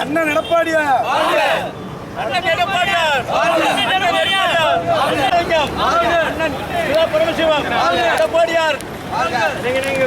அண்ணன் எடப்பாடியா அண்ணன் எடப்பாடியார் அண்ணன் நீங்க நீங்க.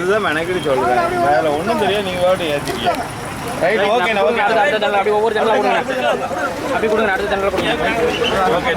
அதுதான் மெனக்கிட்டு சொல்கிறேன் வேற ஒன்றும் தெரியாது நீங்க வேலை ஏற்றிக்கீங்க ஓகே ஓகே ஒவ்வொரு ஓகே